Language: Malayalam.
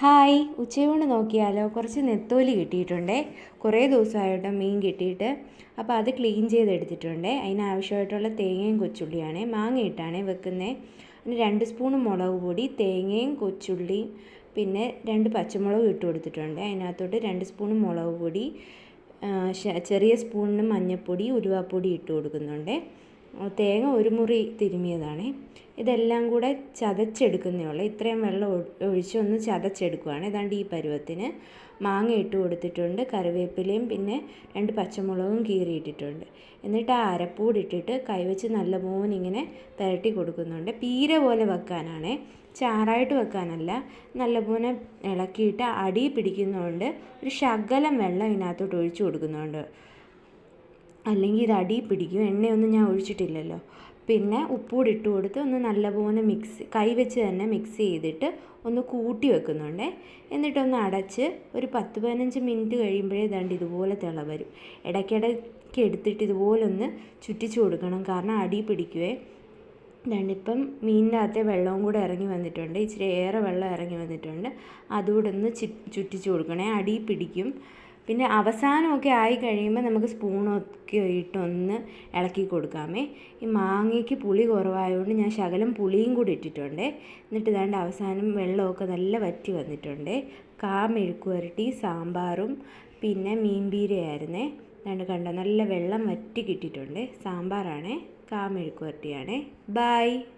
ഹായ്. ഉച്ചയൂണ് നോക്കിയാലോ? കുറച്ച് നെത്തോലി കിട്ടിയിട്ടുണ്ടേ. കുറേ ദിവസമായിട്ട് മീൻ കിട്ടിയിട്ട്. അപ്പോൾ അത് ക്ലീൻ ചെയ്തെടുത്തിട്ടുണ്ട്. അതിനാവശ്യമായിട്ടുള്ള തേങ്ങയും കൊച്ചുള്ളിയാണ്. മാങ്ങ ഇട്ടാണ് വെക്കുന്നത് പിന്നെ രണ്ട് സ്പൂൺ മുളക് പൊടി തേങ്ങയും കൊച്ചുള്ളിയും പിന്നെ രണ്ട് പച്ചമുളകും ഇട്ട് കൊടുത്തിട്ടുണ്ട്. അതിനകത്തോട്ട് രണ്ട് സ്പൂൺ മുളക് പൊടി ചെറിയ സ്പൂണിന് മഞ്ഞൾപ്പൊടി ഉലുവാപ്പൊടി ഇട്ട് കൊടുക്കുന്നുണ്ട്. തേങ്ങ ഒരു മുറി തിരുമിയതാണ്. ഇതെല്ലാം കൂടെ ചതച്ചെടുക്കുന്നേ ഉള്ളൂ. ഇത്രയും വെള്ളം ഒഴിച്ച് ഒന്ന് ചതച്ചെടുക്കുകയാണ് ഏതാണ്ട് ഈ പരുവത്തിന് മാങ്ങ ഇട്ട് കൊടുത്തിട്ടുണ്ട് കറിവേപ്പിലയും പിന്നെ രണ്ട് പച്ചമുളകും കീറിയിട്ടിട്ടുണ്ട്. എന്നിട്ട് ആ അരപ്പൂടിട്ടിട്ട് കൈവച്ച് നല്ലപോലെ ഇങ്ങനെ പുരട്ടി കൊടുക്കുന്നുണ്ട്. പീര പോലെ വെക്കാനാണ്. ചാറായിട്ട് വെക്കാനല്ല നല്ല നല്ലപോലെ ഇളക്കിയിട്ട് അടി പിടിക്കുന്നതുകൊണ്ട് ഒരു ശകലം വെള്ളം ഇതിനകത്തോട്ട് ഒഴിച്ചു കൊടുക്കുന്നുണ്ട്. അല്ലെങ്കിൽ ഇത് അടി പിടിക്കും എണ്ണയൊന്നും ഞാൻ ഒഴിച്ചിട്ടില്ലല്ലോ. പിന്നെ ഉപ്പുകൂടി ഇട്ട് കൊടുത്ത് ഒന്ന് നല്ലപോലെ മിക്സ് കൈ വെച്ച് തന്നെ മിക്സ് ചെയ്തിട്ട് ഒന്ന് കൂട്ടി വെക്കുന്നുണ്ട്. എന്നിട്ടൊന്ന് അടച്ച് ഒരു പത്ത് പതിനഞ്ച് മിനിറ്റ് കഴിയുമ്പോഴേ ദണ്ട് ഇതുപോലെ തിള വരും. ഇടയ്ക്കിടയ്ക്ക് എടുത്തിട്ട് ഇതുപോലെ ഒന്ന് ചുറ്റിച്ചു കൊടുക്കണം. കാരണം അടി പിടിക്കുവേ. ദണ്ടിപ്പം മീനിന്റെ അകത്തെ വെള്ളവും കൂടെ ഇറങ്ങി വന്നിട്ടുണ്ട്. ഇച്ചിരി ഏറെ വെള്ളം ഇറങ്ങി വന്നിട്ടുണ്ട്. അതുകൂടെ ഒന്ന് ചുറ്റിച്ചു കൊടുക്കണേ. അടി പിടിക്കും. പിന്നെ അവസാനമൊക്കെ ആയി കഴിയുമ്പോൾ നമുക്ക് സ്പൂണൊക്കെ ഇട്ടൊന്ന് ഇളക്കി കൊടുക്കാമേ. ഈ മാങ്ങയ്ക്ക് പുളി കുറവായതുകൊണ്ട് ഞാൻ ശകലം പുളിയും കൂടി ഇട്ടിട്ടുണ്ട്. എന്നിട്ട് ഇതാണ്ട് അവസാനം വെള്ളമൊക്കെ നല്ല വറ്റി വന്നിട്ടുണ്ട്. കാ മെഴുക്ക് പുരട്ടി സാമ്പാറും പിന്നെ മീൻ പീരയായിരുന്നേ രണ്ട് കണ്ടോ നല്ല വെള്ളം വറ്റി കിട്ടിയിട്ടുണ്ട്. സാമ്പാറാണേ കാ മെഴുക്ക് പുരട്ടിയാണേ ബൈ.